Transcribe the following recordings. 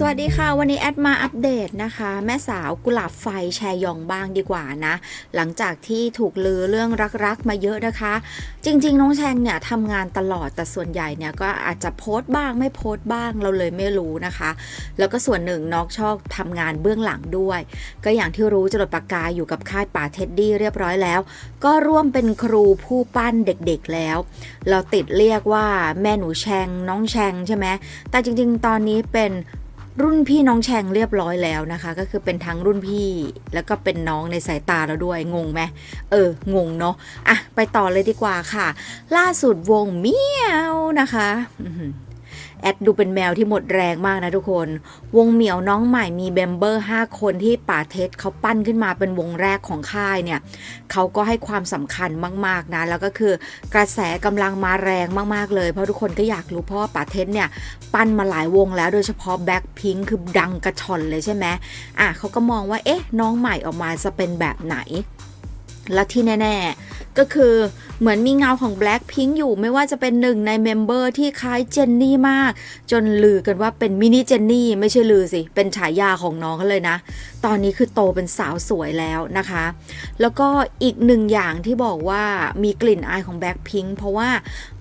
สวัสดีค่ะวันนี้แอดมาอัปเดตนะคะ แม่สาวกุหลาบไฟแชยองบ้างดีกว่านะ หลังจากที่ถูกลือเรื่องรักๆมาเยอะนะคะ จริง ๆ น้องแชงเนี่ยทำงานตลอดแต่ส่วนใหญ่เนี่ยก็อาจจะโพสต์บ้างไม่โพสต์บ้างเราเลยไม่รู้นะคะ แล้วก็ส่วนหนึ่งน้องชอบทำงานเบื้องหลังด้วย ก็อย่างที่รู้จรดปากกาอยู่กับค่ายป่าเท็ดดี้เรียบร้อยแล้ว ก็ร่วมเป็นครูผู้ปั้นเด็กๆแล้ว เราติดเรียกว่าแม่หนูแชงน้องแชงใช่ไหมแต่จริง ๆ ตอนนี้เป็น รุ่นพี่น้องแชงเรียบร้อยแล้วนะคะ ก็คือเป็นทั้งรุ่นพี่แล้วก็เป็นน้องในสายตาเราด้วยงงไหมเอองงเนาะอะไปต่อเลยดีกว่าค่ะ ล่าสุดวงเมียวนะคะ แอดดูเป็นแมวที่หมดแรงมากนะทุกคน วงเหมียวน้องใหม่มีเบมเบอร์ 5 คนที่ป่าเทสเขาปั้นขึ้นมาเป็นวงแรกของค่ายเนี่ยเขาก็ให้ความสำคัญมากๆนะ แล้วก็คือกระแสกำลังมาแรงมากๆเลย เพราะทุกคนก็อยากรู้เพราะว่าป่าเทสเนี่ยปั้นมาหลายวงแล้วโดยเฉพาะแบ็คพิงคือดังกระชอนเลยใช่ไหมอะเขาก็มองว่าเอ๊ะน้องใหม่ออกมาจะเป็นแบบไหน และที่แน่ ๆ ก็คือเหมือนมีเงาของ Blackpink อยู่ไม่ว่าจะเป็นหนึ่งในเมมเบอร์ที่คล้ายเจนนี่มาก จนลือกันว่าเป็นมินิเจนนี่ไม่ใช่ลือสิ เป็นฉายาของน้องเขาเลยนะ ตอนนี้คือโตเป็นสาวสวยแล้วนะคะ แล้วก็อีกหนึ่งอย่างที่บอกว่ามีกลิ่นอายของ Blackpink เพราะว่า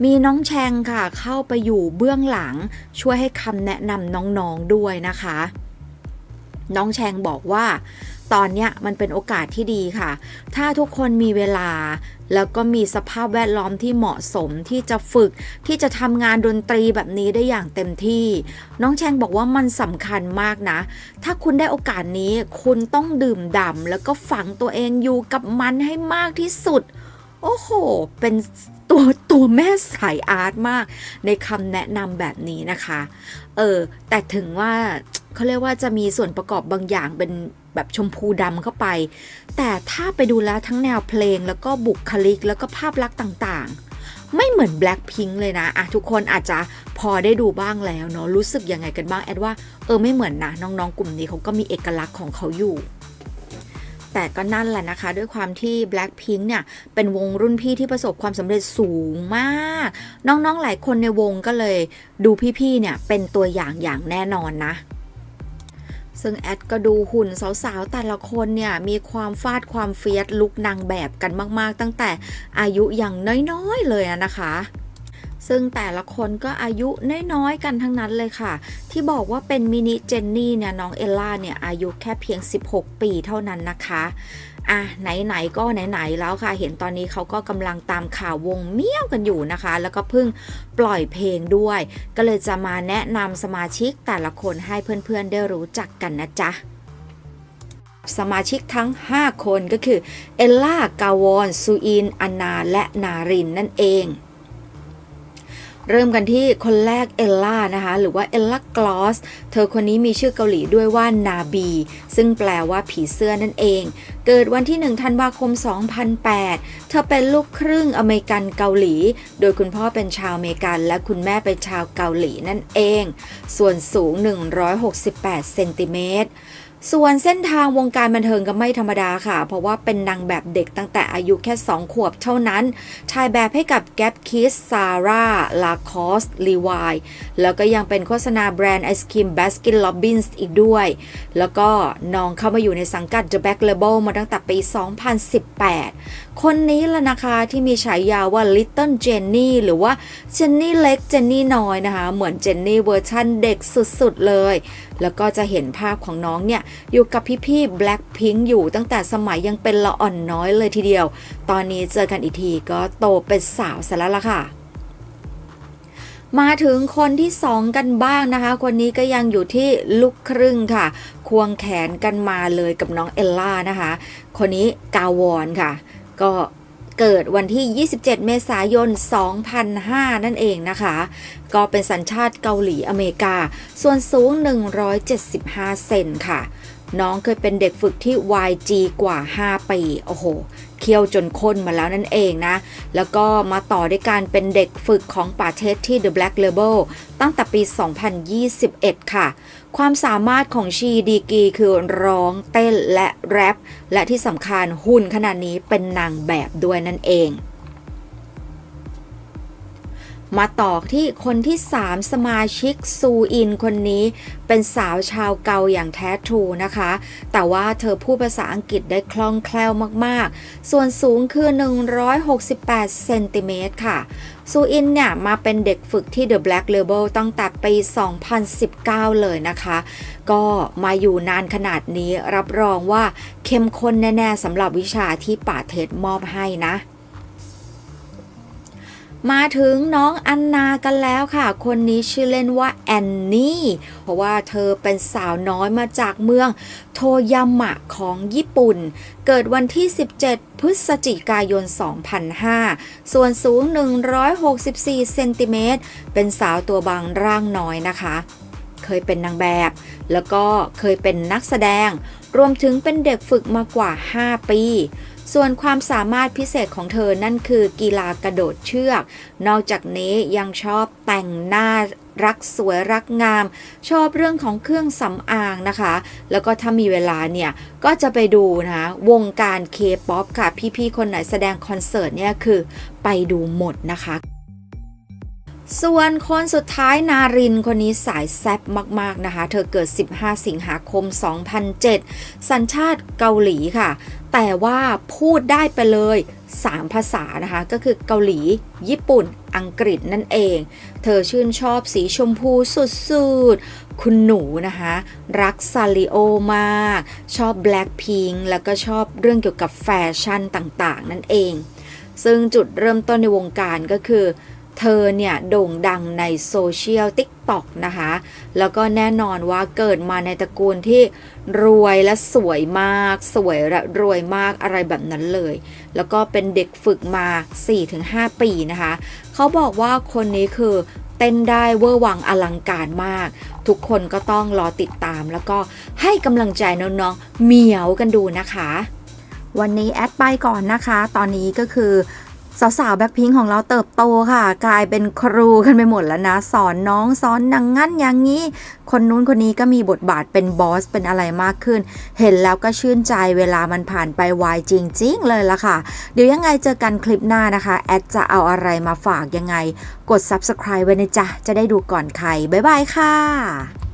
มีน้องแชงค่ะเข้าไปอยู่เบื้องหลัง ช่วยให้คำแนะนำน้องๆด้วยนะคะ น้องแชงบอกว่า ตอนเนี้ยมันเป็นโอกาสที่ดีค่ะ ถ้าทุกคนมีเวลา แล้วก็มีสภาพแวดล้อมที่เหมาะสมที่จะฝึกที่จะทำงานดนตรีแบบนี้ได้อย่างเต็มที่ น้องแชงบอกว่ามันสำคัญมากนะ ถ้าคุณได้โอกาสนี้คุณต้องดื่มด่ำแล้วก็ฝังตัวเองอยู่กับมันให้มากที่สุด โอ้โห เป็นตัวตัวแม่สายอาร์ตมาก ในคำแนะนำแบบนี้นะคะ เออ แต่ถึงว่าเขาเรียกว่าจะมีส่วนประกอบบางอย่างเป็นแบบชมพูดำเข้าไป แต่ถ้าไปดูแล้วทั้งแนวเพลงแล้วก็บุคลิกแล้วก็ภาพลักษณ์ต่างๆ ไม่เหมือน Blackpink เลยนะอะทุกคนอาจจะพอได้ดูบ้างแล้วเนาะรู้สึกยังไงกันบ้างแอดว่าเออไม่เหมือนนะน้องๆกลุ่มนี้เขาก็มีเอกลักษณ์ของเขาอยู่ แต่ก็นั่นแหละนะคะ ด้วยความที่ Blackpink เนี่ย เป็นวงรุ่นพี่ที่ประสบความสำเร็จสูงมาก น้องๆหลายคนในวงก็เลยดูพี่ๆเนี่ยเป็นตัวอย่างอย่างแน่นอนนะซึ่งแอดก็ดูหุ่นสาวๆ แต่ละคนเนี่ย มีความฟาดความเฟียสลุกนางแบบกันมากๆ ตั้งแต่อายุอย่างน้อยๆ เลยนะคะ ซึ่งแต่ละคนก็อายุน้อยๆกันทั้งนั้นเลยค่ะ ที่บอกว่าเป็นมินิเจนนี่เนี่ยน้องเอลล่าเนี่ยอายุแค่เพียง 16 ปีเท่านั้นนะคะอะไหนๆก็ไหนๆแล้วค่ะ เห็นตอนนี้เขาก็กำลังตามข่าววงเมี่ยวกันอยู่นะคะ แล้วก็เพิ่งปล่อยเพลงด้วย ก็เลยจะมาแนะนำสมาชิกแต่ละคนให้เพื่อนๆได้รู้จักกันนะจ๊ะสมาชิกทั้ง 5 คนก็คือ เอลล่ากาวอนซูอิน อันนา และนารินนั่นเอง เริ่มกันที่คนแรกเอลล่านะคะ หรือว่าเอลล่ากลอส เธอคนนี้มีชื่อเกาหลีด้วยว่านาบี ซึ่งแปลว่าผีเสื้อนั่นเอง เกิดวันที่ 1 ธันวาคม 2008 เธอเป็นลูกครึ่งอเมริกันเกาหลี โดยคุณพ่อเป็นชาวอเมริกันและคุณแม่เป็นชาวเกาหลีนั่นเอง ส่วนสูง 168 เซนติเมตร ส่วนเส้นทางวงการบันเทิงก็ไม่ธรรมดาค่ะ เพราะว่าเป็นนางแบบเด็กตั้งแต่อายุแค่ 2 ขวบเท่านั้นถ่ายแบบให้กับ Gap Kids Zara Lacoste Levi แล้วก็ยังเป็นโฆษณาแบรนด์ไอศครีม Baskin Robbins อีกด้วย แล้วก็น้องเข้ามาอยู่ในสังกัด The Black Label มาตั้งแต่ปี 2018 คนนี้แหละนะคะที่มีฉายาว่า Little Jenny หรือว่า Jenny เล็ก Jenny น้อยนะคะ เหมือน Jenny เวอร์ชันเด็กสุดๆเลย แล้วก็จะเห็นภาพของน้องเนี่ยอยู่กับพี่ๆ Blackpink อยู่ตั้งแต่สมัยยังเป็นละอ่อนน้อยเลยทีเดียว ตอนนี้เจอกันอีกทีก็โตเป็นสาวซะแล้วล่ะค่ะมาถึงคนที่สองกันบ้างนะคะ คนนี้ก็ยังอยู่ที่ลูกครึ่งค่ะ ควงแขนกันมาเลยกับน้องเอลล่านะคะ คนนี้กาวอนค่ะ ก็ เกิดวันที่ 27 เมษายน 2005 นั่นเองนะคะ ก็เป็นสัญชาติเกาหลีอเมริกา ส่วนสูง 175 เซนค่ะ น้องเคยเป็นเด็กฝึกที่ YG กว่า 5 ปี โอ้โห เคี่ยวจนข้นมาแล้วนั่นเองนะ แล้วก็มาต่อด้วยการเป็นเด็กฝึกของป่าเทสที่ The Black Label ตั้งแต่ปี 2021 ค่ะ ความสามารถของชีดีกีคือร้องเต้นและแรป และที่สำคัญหุ่นขนาดนี้เป็นนางแบบด้วยนั่นเอง มาต่อที่คนที่ 3 สมาชิกซูอินคนนี้ เป็นสาวชาวเกาอย่างแท้ทรูนะคะ แต่ว่าเธอพูดภาษาอังกฤษได้คล่องแคล่วมากๆ ส่วนสูงคือ 168 เซนติเมตรค่ะ ซูอินเนี่ย มาเป็นเด็กฝึกที่ The Black Label ตั้งแต่ปี 2019 เลยนะคะ ก็มาอยู่นานขนาดนี้รับรองว่าเข้มข้นแน่ ๆสำหรับวิชาที่ป่าเทศมอบให้นะ มาถึงน้องอันนากันแล้วค่ะ คนนี้ชื่อเล่นว่าแอนนี่ เพราะว่าเธอเป็นสาวน้อยมาจากเมืองโทยามะของญี่ปุ่น เกิดวันที่ 17 พฤศจิกายน 2005 ส่วนสูง 164 เซนติเมตร เป็นสาวตัวบางร่างน้อยนะคะ เคยเป็นนางแบบ แล้วก็เคยเป็นนักแสดง รวมถึงเป็นเด็กฝึกมากว่า 5 ปี ส่วนความสามารถพิเศษของเธอนั่นคือกีฬากระโดดเชือก นอกจากนี้ยังชอบแต่งหน้ารักสวยรักงาม ชอบเรื่องของเครื่องสำอางนะคะ แล้วก็ถ้ามีเวลาเนี่ย ก็จะไปดูนะวงการเคป๊อปค่ะ พี่ ๆ คนไหนแสดงคอนเสิร์ตเนี่ยคือไปดูหมดนะคะ ส่วนคนสุดท้ายนารินคนนี้สายแซบมาก ๆ นะคะ เธอเกิด 15 สิงหาคม 2007 สัญชาติเกาหลีค่ะ แต่ว่าพูดได้ไปเลย 3 ภาษานะคะ ก็คือเกาหลี ญี่ปุ่น อังกฤษนั่นเอง เธอชื่นชอบสีชมพูสุด ๆ คุณหนูนะคะ รักซาริโอมาก ชอบ Blackpink แล้วก็ชอบเรื่องเกี่ยวกับแฟชั่นต่าง ๆ นั่นเอง ซึ่งจุดเริ่มต้นในวงการก็คือ เธอเนี่ยโด่งดังในโซเชียล TikTok นะคะ แล้วก็แน่นอนว่าเกิดมาในตระกูลที่รวยและสวยมาก สวยและรวยมากอะไรแบบนั้นเลย แล้วก็เป็นเด็กฝึกมา 4-5 ปีนะคะ เขาบอกว่าคนนี้คือเต้นได้เวอร์วังอลังการมาก ทุกคนก็ต้องรอติดตาม แล้วก็ให้กำลังใจน้องๆเหมียวกันดูนะคะ วันนี้แอดไปก่อนนะคะ ตอนนี้ก็คือ สาวๆแบ็คพิงของเราเติบโตค่ะ กลายเป็นครูกันไปหมดแล้วนะ สอนน้องสอนนังงั้นอย่างนี้ คนนู้นคนนี้ก็มีบทบาทเป็นบอสเป็นอะไรมากขึ้น เห็นแล้วก็ชื่นใจเวลามันผ่านไปไวจริง ๆ เลยละค่ะ เดี๋ยวยังไงเจอกันคลิปหน้านะคะ แอดจะเอาอะไรมาฝากยังไง กด subscribe ไว้นะจ๊ะ จะได้ดูก่อนใครบ๊ายบายค่ะ